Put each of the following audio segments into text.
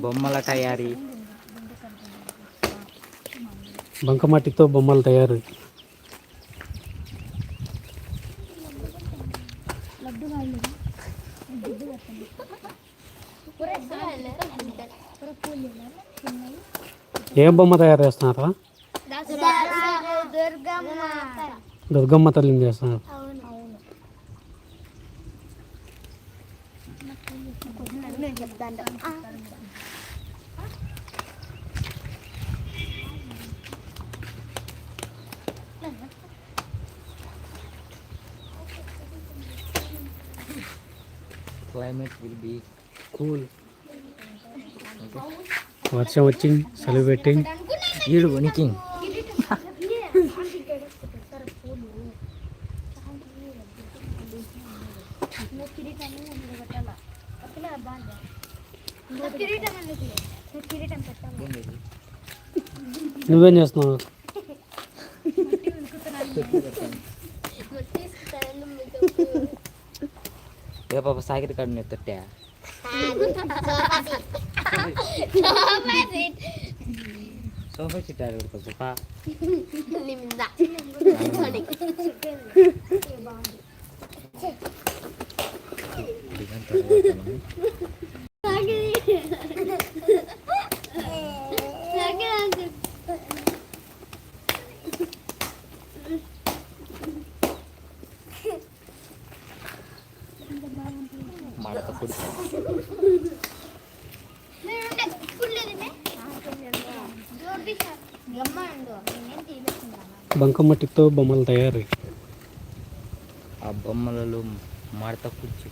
బొమ్మల తయారీ. బంకమట్టితో బొమ్మలు తయారు. ఏం బొమ్మ తయారు చేస్తున్నారా? దుర్గమ్మ. దుర్గమ్మ తల్లిని చేస్తున్నారు. నేను చెప్తాను క్లైమేట్ విల్ బీ కూల్ వర్షం వచ్చి చలి పెట్టి ఈడు వణికింగ్ కిరీటం ఎందుకు కిరీటం పెట్టాలి నువ్వేం చేస్తున్నావు ఏ పాప సాగిరి కాడు నేను తొట్టా సోఫా సీట్ ఆడ పాప మడత బంకమట్టితో బొమ్మలు తయారు. ఆ బొమ్మలలో మడత కుర్చీ.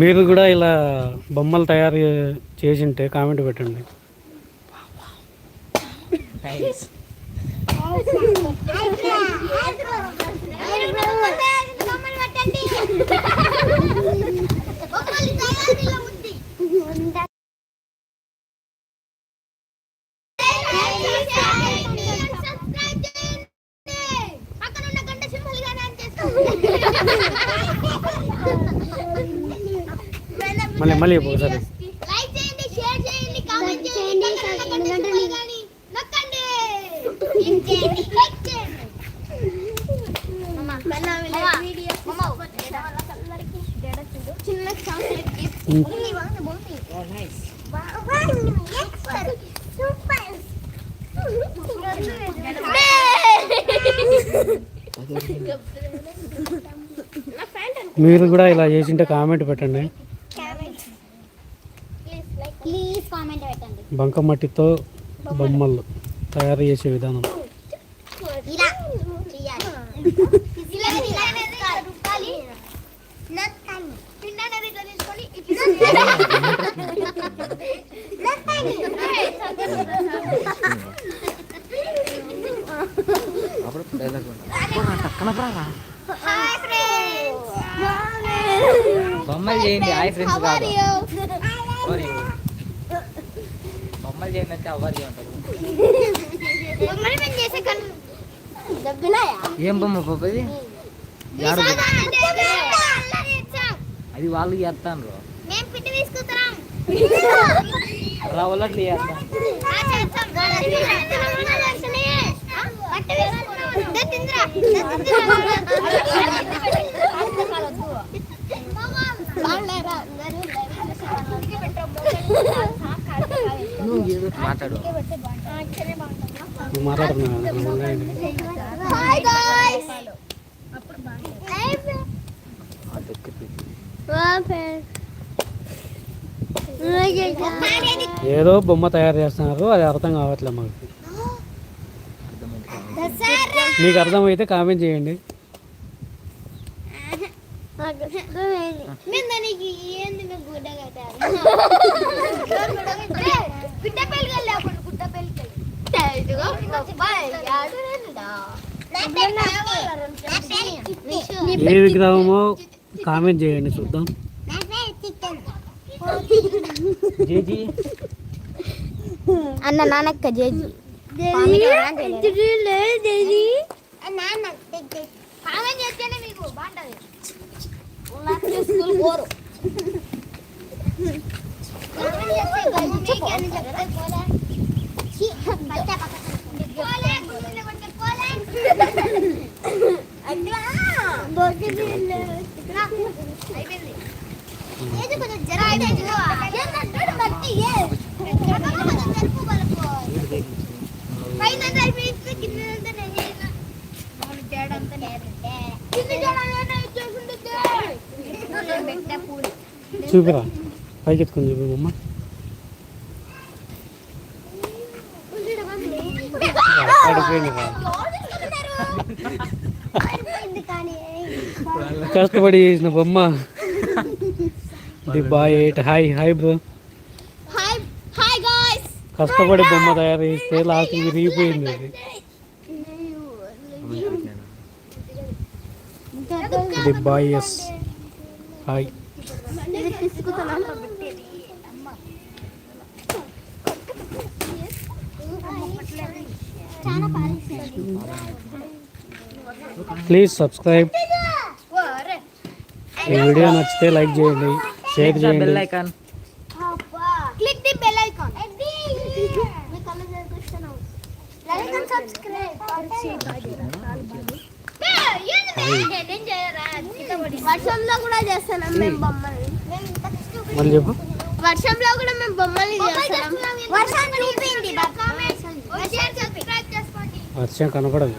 మీరు కూడా ఇలా బొమ్మలు తయారు చేసింటే కామెంట్ పెట్టండి. మళ్ళీ మళ్ళీ ఒకసారి లైక్ చేయండి షేర్ చేయండి కామెంట్ చేయండి పక్కన ఉన్న గంట సింబల్ గాని నొక్కండి ఏం చేయండి లైక్ చేయండి మమ్మ కన్నా వీడియో మమ్మ జడ చూడు చిన్న చాక్లెట్ గిఫ్ట్ ఉమ్. ఉంది వాంగ బోంది ఓ నైస్ సూపర్ సూపర్ నా ఫ్రెండ్ మీరు కూడా ఇలా చేసింటే కామెంట్ పెట్టండి. ప్లీజ్ లైక్ ప్లీజ్ కామెంట్ పెట్టండి బంకమట్టితో బొమ్మలు తయారు చేసే విధానం. ఇలా చేయాలి ఇలా ఇలా రూపాలి నత్తని పిండ అనేది ఇట్లా తీసుకొని ఇట్లా నత్తని అప్పుడు డైలాగ్ కనపరా హాయ్ ఫ్రెండ్స్ బొమ్మలు చేయండి. హాయ్ ఫ్రెండ్స్ కాదు. బొమ్మలు చేయండి అంటే అవ్వదు దబ్బినాయా ఏం బొమ్మ పాపది అది? వాళ్ళు చేస్తాను తీసుకుంటాం రావాలట్లు చేస్తాను నువ్వు మాట్లాడు నువ్వు మాట్లాడుతున్నావు. ఏదో బొమ్మ తయారు చేస్తున్నారు అది అర్థం కావట్లేదు మాకు. మీకు అర్థమైతే కామెంట్ చేయండి నేను దానికి ఏంది మేము గుడ్డ పెళ్ళి లేకుండా గుడ్డ పెళ్ళి ఏ విగ్రహమో కామెంట్ చేయండి చూద్దాం. జేజీ? అన్న నానక్క జేజీ. కామెంట్ బాగుంటది స్కూల్ పోరు అయిపోయింది ఏది కొంచెం జర చూపిరా. పైకి ఎత్తుకొని చూపి కష్టపడి చేసిన బొమ్మ. The boy eight hi hi bro. కష్టపడి బొమ్మ తయారు చేస్తే లాస్ట్ విరిగిపోయింది అది. The boys. Hi. Please subscribe ఈ వీడియో నచ్చితే లైక్ చేయండి షేర్ చేయండి icon click the bell icon మీ కళ్ళు చూస్తున్నాం లైక్ అండ్ సబ్స్క్రైబ్ వర్షంలో కూడా చేస్తున్నాం మేము బొమ్మలు మళ్ళీ చెప్పు. వర్షంలో కూడా మేము బొమ్మలు వర్షం చూపింది వర్షం సబ్స్క్రైబ్ చేసుకోండి. వర్షం కనపడదు.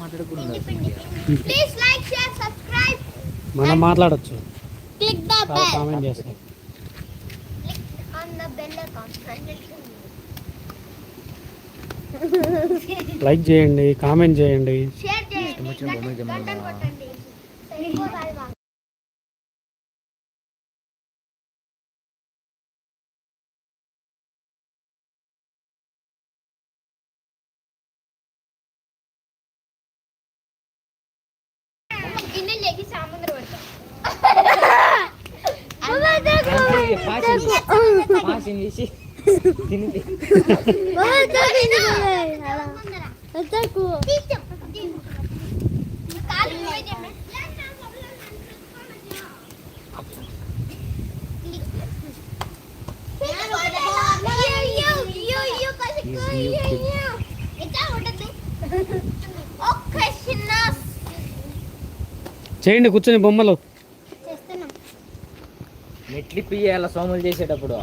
మాట్లాడకుండా. ప్లీజ్ లైక్ షేర్ సబ్స్క్రైబ్ మనం మాట్లాడచ్చు. క్లిక్ ద బెల్ కామెంట్ చేస్తాం. On the bell icon like చేయండి కామెంట్ చేయండి. షేర్ కొట్టండి బాగా గిన్నె లేకి సామంద్ర పడతాం పాసింగ్ చేసి తిని చేయండి కూర్చొని బొమ్మలు. చేస్తున్నాం. మెట్లు పియ్యాల సోములు చేసేటప్పుడు.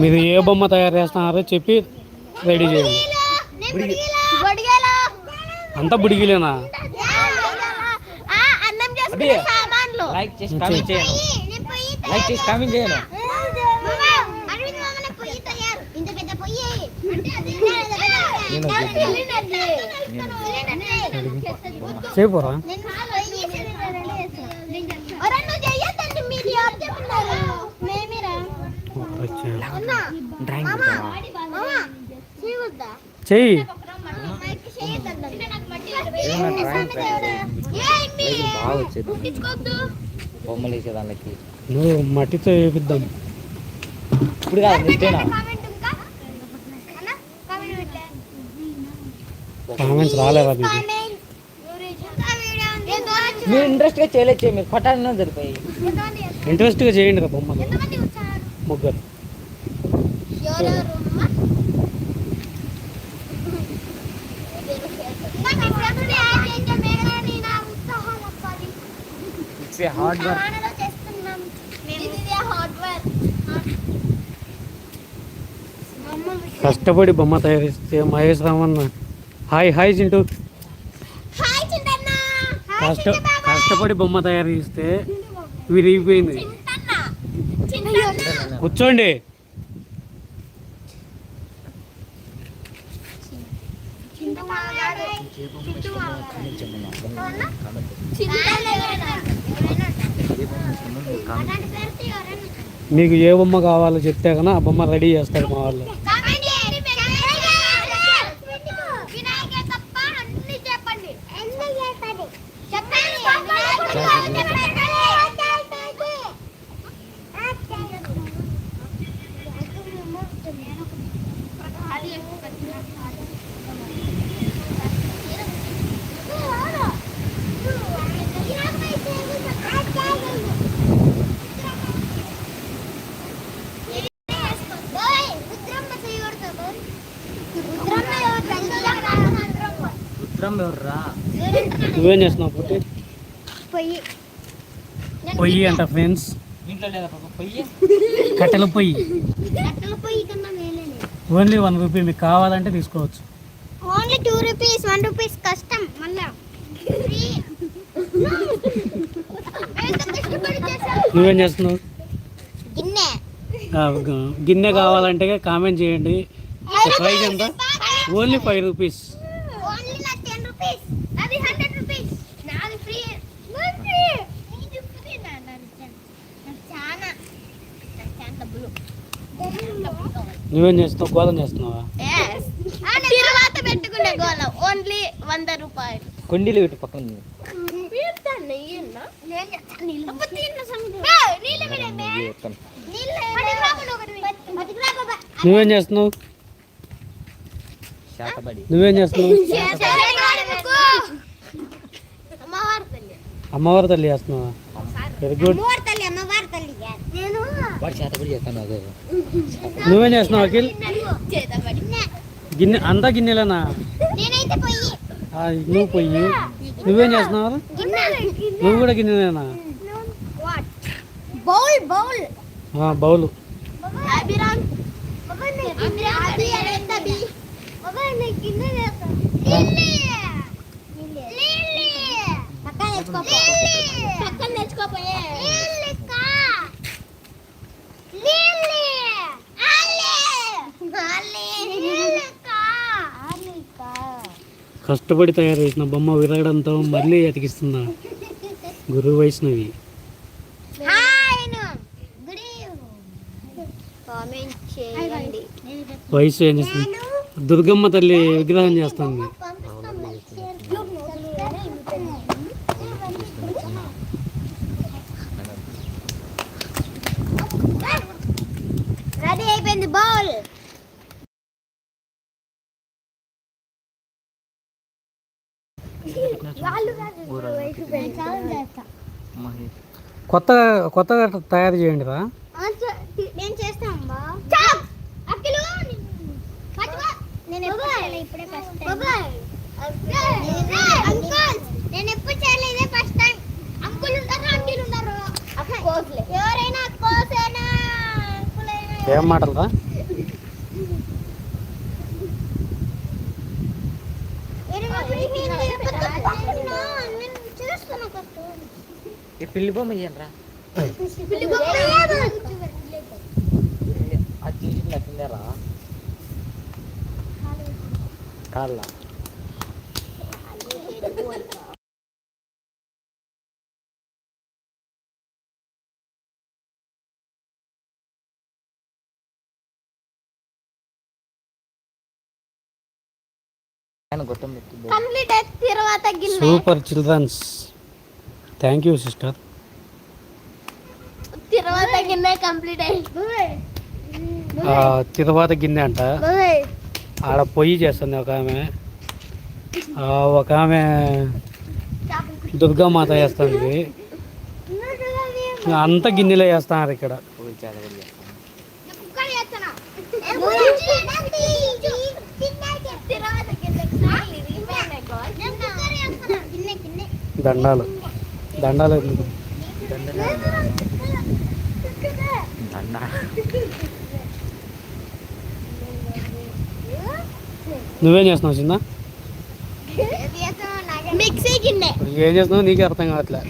మీరు ఏ బొమ్మ తయారు చేస్తున్నారో చెప్పి రెడీ చేయండి. బొడిగేలా అంతా బుడిగిలేనా? లైక్ చేసి కామెంట్ లైక్ చేసి అరవింద్ మామనే పొయ్యి తయారు ఇంత పెద్ద పొయ్యి అంటే అది నేను నేను చెప్పను. వెళ్ళినట్లే. నేను వెళ్ళినట్లే. చేయపోరా నేను పొయ్యి చేసేదాన్ని. ఒరే, నువ్వు చెయ్యొద్దండి, మీరు ఎవరు చెప్తున్నారు? మేమేరా? ఉన్నా? డ్రాయింగ్ మామ, మామ, చేయవద్దా? చెయ్యి మైక్ చేయొద్దండి. ఏమన్నా డ్రాయింగ్ ప్రాక్టీస్ ఏంటి? లైక్ బాగా వచ్చేది పుట్టించుకోవద్దు. బొమ్మలు వేసే దానికి. నువ్వు మట్టితో వేపిద్దాం. ఇప్పుడు కాదు నిజేనా. కామెంట్స్ రాలేవా మీకు? కామెంట్. ఇంకా వీడియో ఉంది. ఎంతమంది మీరు ఇంట్రెస్ట్గా చేయలేచ్చే మీరు కొట్టాలన్నా సరిపోయి? ఇంట్రెస్ట్గా చేయండి రా బొమ్మలు? ముగ్గురు. It's a hard work. కష్టపడి బొమ్మ తయారు చేస్తే మహేష్ రామన్న హాయ్ హాయ్ చింటూ కష్ట. కష్టపడి బొమ్మ తయారు చేస్తే విరిగిపోయింది. కూర్చోండి చింత మాగాడు. చింతు మాగాడు. కామెంట్ చెప్పండి అవునా? కామెంట్ చింతన్న ఎవరైనా? ఎవరైనా ఉంటారు. ఏ బొమ్మ ఇష్టమో మీరు కామెంట్ అలాంటి పేరుతో ఎవరైనా ఉంటారు. మీకు ఏ బొమ్మ కావాలో చెప్తే కన్నా ఆ బొమ్మ రెడీ చేస్తారు మా వాళ్ళు కామెంట్ చేయండి వినాయకే తప్ప అన్ని చెప్పండి అన్ని చెప్పండి చెప్పండి రుద్రం ఎవర్రా? నువ్వేం చేస్తున్నావు పుట్టి పొయ్యి. పొయ్యి అంట ఫ్రెండ్స్. ఇంట్లో లేదా పాప పొయ్యి? కట్టెల పొయ్యి. కట్టెల పొయ్యి కన్నా మేలేనే ఓన్లీ వన్ రూపీ మీకు కావాలంటే తీసుకోవచ్చు. Only two rupees one rupees కష్టం మళ్ళా? నువ్వేం చేస్తున్నావు? గిన్నె. గిన్నె కావాలంటే కామెంట్ చేయండి. ప్రైస్ ఎంత? Only five rupees. నువ్వేం చేస్తున్నావు? గోధం చేస్తున్నావా? తర్వాత పెట్టుకునే గోళం ఓన్లీ వంద రూపాయలు. కొండీలు పెట్టు పక్కన. నువ్వేం చేస్తున్నావు? నువ్వేం చేస్తున్నావు? అమ్మవారి తల్లి. అమ్మవారి తల్లి చేస్తున్నావా? వెరీ గుడ్ అమ్మవారి తల్లి అమ్మవారి తల్లి చేస్తాను అదే. నువ్వేం చేస్తున్నావు అఖిల్? గిన్నె అంతా గిన్నెలేనా? నేనైతే పోయి ఆ, నువ్వు పొయ్యి. నువ్వేం చేస్తున్నావు? నువ్వు కూడా గిన్నెలేనా? Bowl bowl. పక్కన కష్టపడి తయారు చేసిన బొమ్మ విరగడంతో మళ్ళీ అతికిస్తున్నా గురు వైష్ణవి. వయసు ఏం చేస్తుంది? దుర్గమ్మ తల్లి విగ్రహం చేస్తుంది. మహి. కొత్తగా కొత్తగా తయారు చేయండి రా నేను చేస్తాను బా. అక్కలు నేను ఎప్పుడు ఇప్పుడే ఫస్ట్ టైం అంకుల్ నేను ఎప్పుడు చేయలేదు ఇదే ఫస్ట్ టైం అంకుల్ ఉంటారు ఆంటీలు ఉన్నారు ఎవరైనా ఏం మాటలు రా? నేను చేస్తున్నా కష్టం ఈ పిల్లి బొమ్మ ఇయ్యండి రా. అది తీసి నచ్చిందేరా కాళ్ళ కంప్లీట్ అయిన తర్వాత గిన్నె super childrens. Thank you sister. తర్వాత గిన్నె కంప్లీట్ అయింది తిరువాత గిన్నె అంట. ఆడ పొయ్యి చేస్తుంది ఒక ఆమె. ఆ, ఒక ఆమె దుర్గామాత చేస్తుంది. అంత గిన్నెలే చేస్తున్నారు ఇక్కడ పోయి చేతబడి చేస్తాను దండాలు. దండాలు ఎందుకు? నువ్వేం చేస్తున్నావు చిన్న? ఏం చేస్తున్నావు? నీకే అర్థం కావట్లే.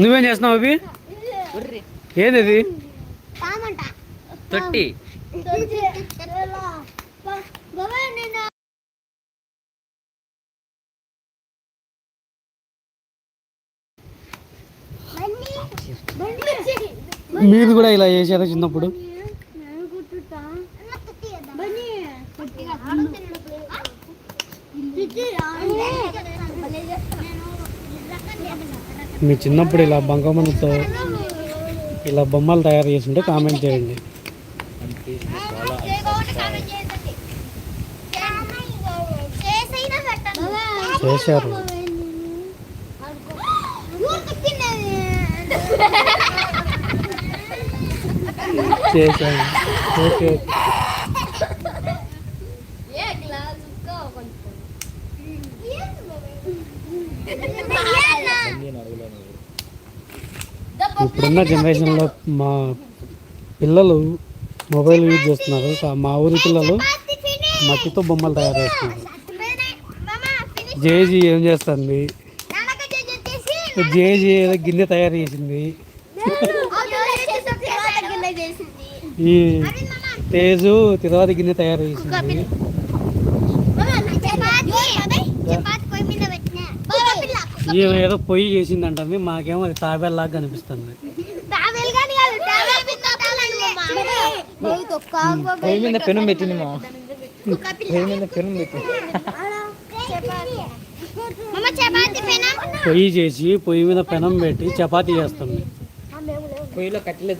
నువ్వేం చేస్తున్నావు అవి ఏది తొట్టి బాబాయ్ నేను మీరు కూడా ఇలా చేశారా చిన్నప్పుడు? మీ చిన్నప్పుడు ఇలా బంకమన్నతో ఇలా బొమ్మలు తయారు చేస్తుంటే కామెంట్ చేయండి. చేశారు. చేశాను. ఓకే. ఇప్పుడున్న జనరేషన్లో మా పిల్లలు మొబైల్ యూజ్ చేస్తున్నారు. మా ఊరి పిల్లలు మట్టితో బొమ్మలు తయారు చేస్తున్నారు. జేజీ ఏం చేస్తుంది? జేజీ ఏదో గిన్నె తయారు చేసింది? ఈ తేజు తిరువాత గిన్నె తయారు చేసింది. ఈమె ఏదో పొయ్యి చేసింది అంటుంది మాకేమో అది తాబేల్లాగా కనిపిస్తుంది. పొయ్యి మీద పెనం పెట్టింది మా. పొయ్యి మీద పెనం పెట్టింది. మమ్మ చపాతి పెనం? పొయ్యి చేసి పొయ్యి మీద పెనం పెట్టి చపాతీ చేస్తుంది. పొయ్యిలో కట్టెలే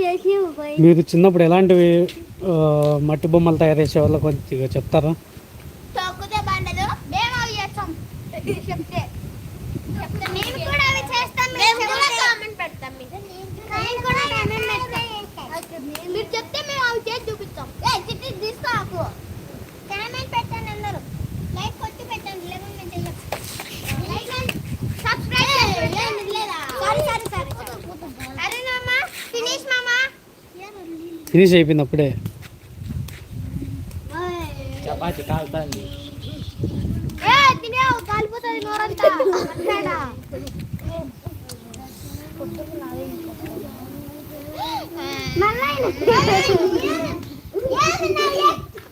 చేసి పోయి మీరు చిన్నప్పుడు ఎలాంటివి మట్టి బొమ్మలు తయారు చేసే వాళ్ళు కొద్దిగా చెప్తారా? తొక్కితే బండదు మేము అవి చేస్తాం. చెప్తే. చెప్తే మేము కూడా అవి చేస్తాం. మేము కూడా కామెంట్ పెడతాం. మీకు నేను కూడా కామెంట్ పెడతాం. మీరు చెప్తే మేము అవి చేసి చూపిస్తాం ఏ చిట్టి తీసుకోకు కామెంట్ పెట్టండి అందరూ. లైక్ కొట్టి పెట్టండి. లేకపోతే మేము చెయ్యం like and subscribe sorry sorry sorry. అరే మామా ఫినిష్ మామా. ఫినిష్ అయిపోయింది అప్పుడే. చపాతి కాలుతుంది ఏ తినేవు కాలిపోతుంది నోరంతా. అట్లాడా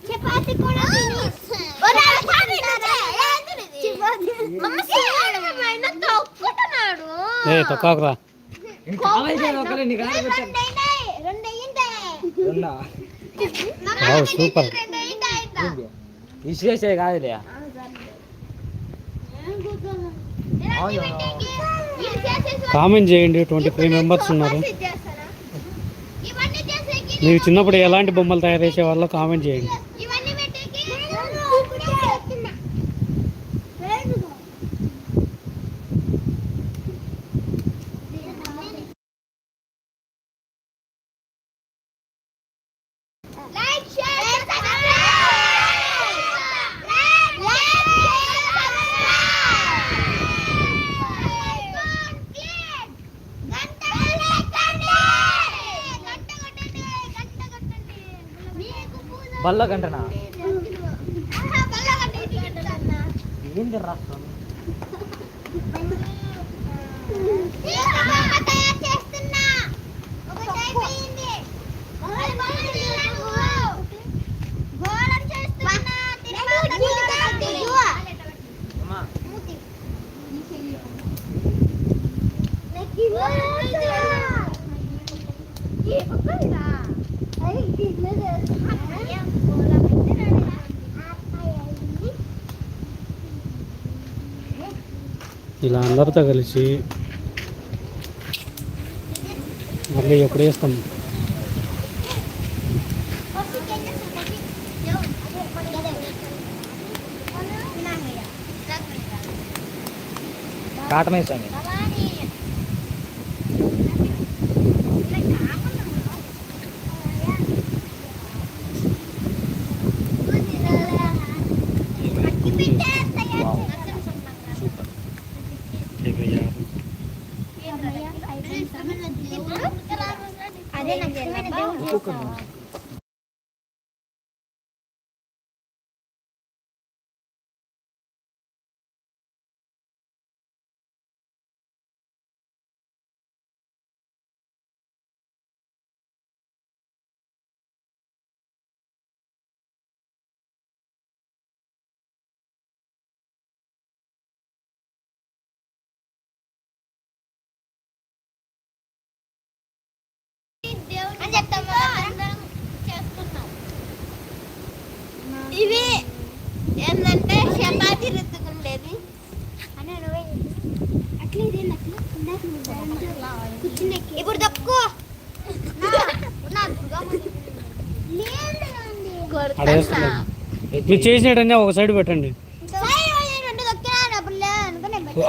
చపాతి కూడా వావ్, సూపర్. విశ్లేషే కాదులే. కామెంట్ చేయండి ట్వంటీ త్రీ మెంబర్స్ ఉన్నారు. మీరు చిన్నప్పుడు ఎలాంటి బొమ్మలు తయారు చేసే వాళ్ళు కామెంట్ చేయండి. బల్ల గంటనా ఏంది రాష్ట్రం అమ్మా. ఇలా అందరితో కలిసి మళ్ళీ ఎప్పుడు వేస్తాం? కాటన్ ఇది ఏంటంటే చపాతీ రుద్దుకుండేది. ఇప్పుడు మీరు ఒక సైడ్ పెట్టండి.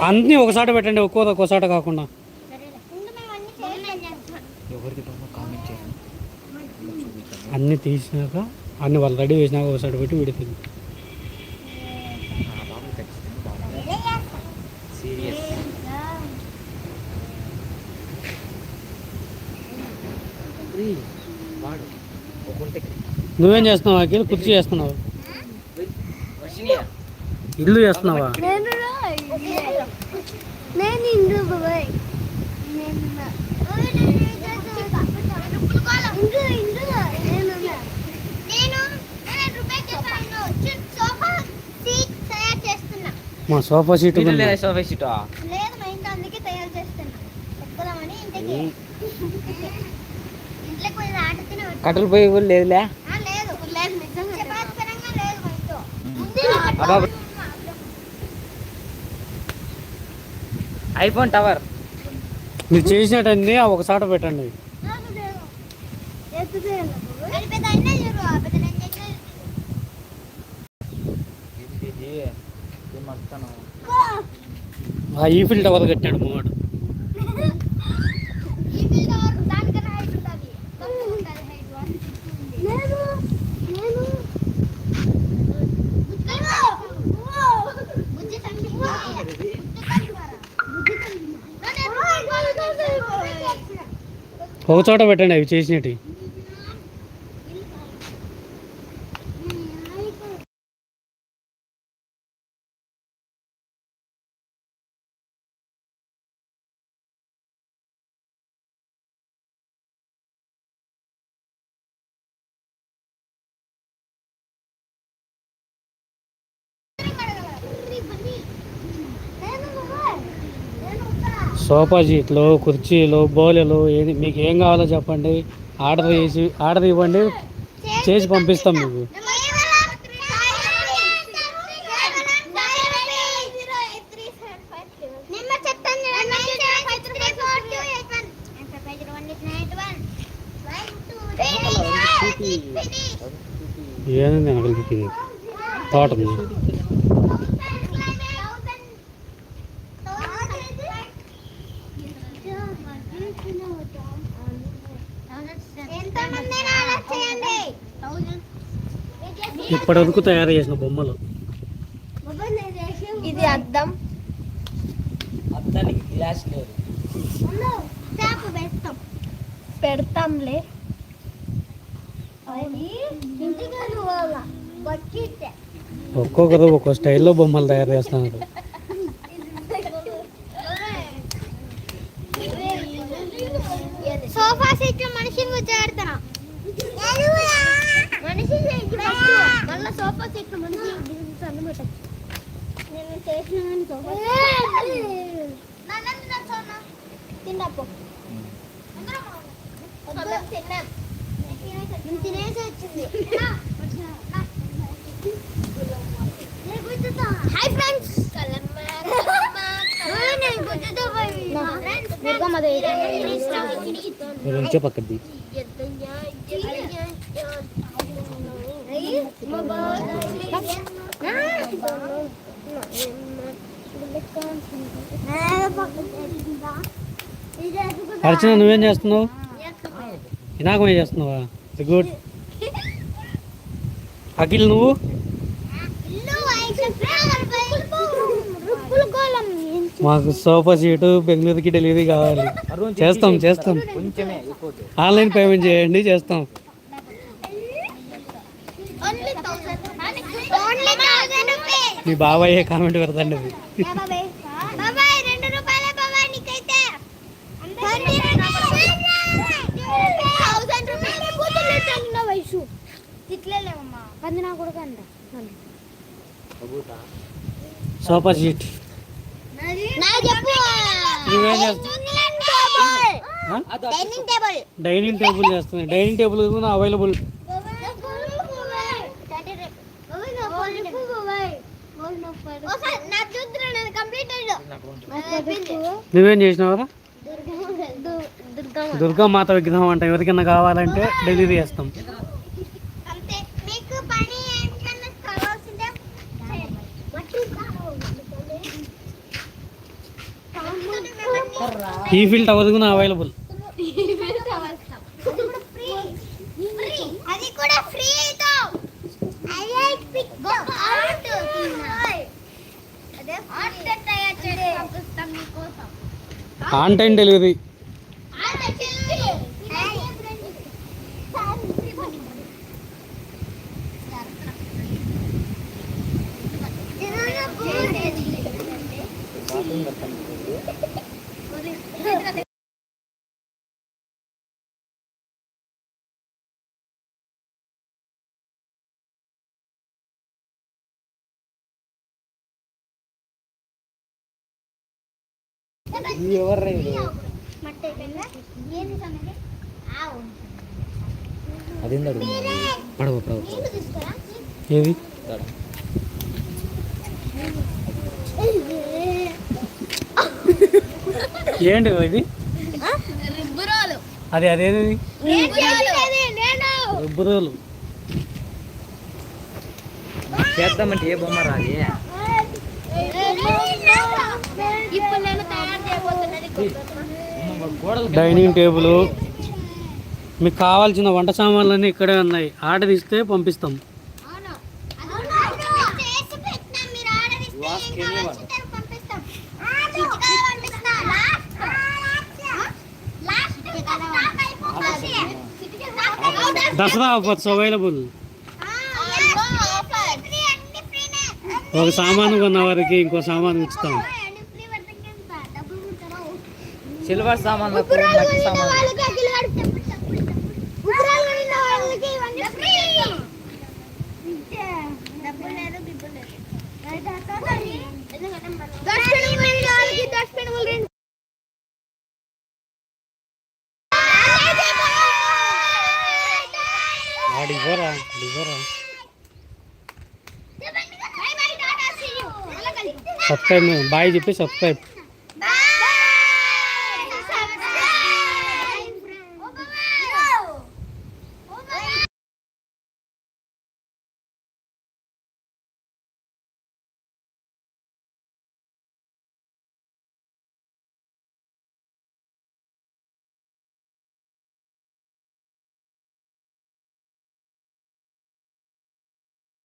అన్ని ఒకసారి పెట్టండి ఒక్కో ఒక్కోసాట కాకుండా. అన్ని తీసినాక అన్ని వాళ్ళు రెడీ చేసినాక ఒక పెట్టి విడుతుంది సీరియస్ నువ్వేం చేస్తున్నావు అఖిల్? కుర్చీ చేస్తున్నావు? ఇల్లు చేస్తున్నావా? నేను బాబాయ్ నేను నా. ఇందు, ఇందు, నేను నా. నేను నేను రూపాయి చెప్పాను చి- సోఫా సీట్ తయారు చేస్తున్నా మా సోఫా సీట్ వీళ్ళు ఉంది? లేదా సోఫా సీటా? కట్టెలు పోయి కూడా లేదులే? ఆ, లేదు. లేదు నిజంగా చపాతీ పరంగా లేదు మా ఇంట్లో ఉంది అబ్బా. IPhone tower. మీరు చేసినట్టన్నీ ఆ ఒక సాట పెట్టండి అది పెద్ద అన్న చూడు ఆ పెద్ద నేను చేసేది. ఇది ఏమస్తాను ఆ ఈఫిల్ టవర్ కట్టాడు మావాడు ఈ పిల్ల వరకు దానికన్నా height ఉంటది. తక్కువ ఉంటది height వన్. నేను నేను బుజ్జి తండ్రి. బుజ్జి తండ్రి వారా? బుజ్జి తండ్రి. ఒక చోట పెట్టండి అవి చేసినట్టు. సోఫా సీట్లు కుర్చీలు బౌలెలు ఏది మీకు ఏం కావాలో చెప్పండి. ఆర్డర్ చేసి ఆర్డర్ ఇవ్వండి. చేసి పంపిస్తాం మీకు. ఏమైంది? నాకు తోట ఇప్పటి వరకు తయారు చేసిన బొమ్మలు. ఇది అద్దం. అద్దానికి గ్లాస్ లేదు. పెడతాం. పెడతాంలే. ఒక్కొక్కరు ఒక్కో స్టైల్లో బొమ్మలు తయారు చేస్తున్నారు సోఫా సెట్ మనిషి కూర్చోబెడతాను మనిషి సెట్ మళ్ళీ సోఫా సెట్ మనిషి అన్నం పెట్టచ్చు నేను చేసిన కానీ సోఫా తిన్నప్పు తిన్నాం నేను తినేసి వచ్చింది హాయ్ ఫ్రెండ్స్ నేను గుర్తుతో అర్చన నువ్వేం చేస్తున్నావు? ఇనాకం ఏం చేస్తున్నావా గుడ్ అఖిల్ నువ్వు? మాకు సోఫా సీటు బెంగళూరుకి డెలివరీ కావాలి. చేస్తాం చేస్తాం. ఆన్లైన్ పేమెంట్ చేయండి చేస్తాం. మీ బాబాయ్ కామెంట్ పెడతండి. అది బాబాయ్ రెండు రూపాయలే బాబాయ్ నీకైతే థౌసండ్ రూపాయలు కూతుర్లు తగిన వయసు తిట్లేమమ్మా పంది నా కొడుకు అంట నువ్వేం చేస్తావు డైనింగ్ టేబుల్. Dining table. చేస్తుంది. Dining table available. చూద్దురా కంప్లీట్ నువ్వేం చేసినావరా దుర్గమ్మ దుర్గా మాత విగ్రహం అంట. ఎవరికైనా కావాలంటే డెలివరీ చేస్తాం అంతే మీకు ఈ ఫీల్ టవర్ కూడా అవైలబుల్ అది కూడా ఫ్రీ తో I like pick go out అదే హాట్ తయారు చేసి పంపిస్తాం మీకోసం ఆన్ టైం డెలివరీ ఆట చెల్లి సంగతి? ఆవు. అదేందా పడవ పడవ. ఏది ఏంటి ఇది. అది అదేది. రుబ్బురోలు చేద్దామంటే ఏ బొమ్మ రాది ఇప్పుడు నేను తయారు చేయబోతున్నది గోడలు డైనింగ్ టేబుల్. మీకు కావాల్సిన వంట సామాన్లన్నీ ఇక్కడే ఉన్నాయి. ఆర్డర్ ఇస్తే పంపిస్తాం. దసరా ఆఫర్స్ అవైలబుల్ ఒక సామాను కొన్న వారికి ఇంకో సామాను ఇస్తాం అన్ని ఫ్రీ పడతాం ఎంత? డబ్బులు ఉంటారా? సిల్వర్ సామాన్లకు మట్టి సామాన్లు. See you. సబ్స్క్రైబ్. బాయ్ చెప్పి సబ్స్క్రైబ్.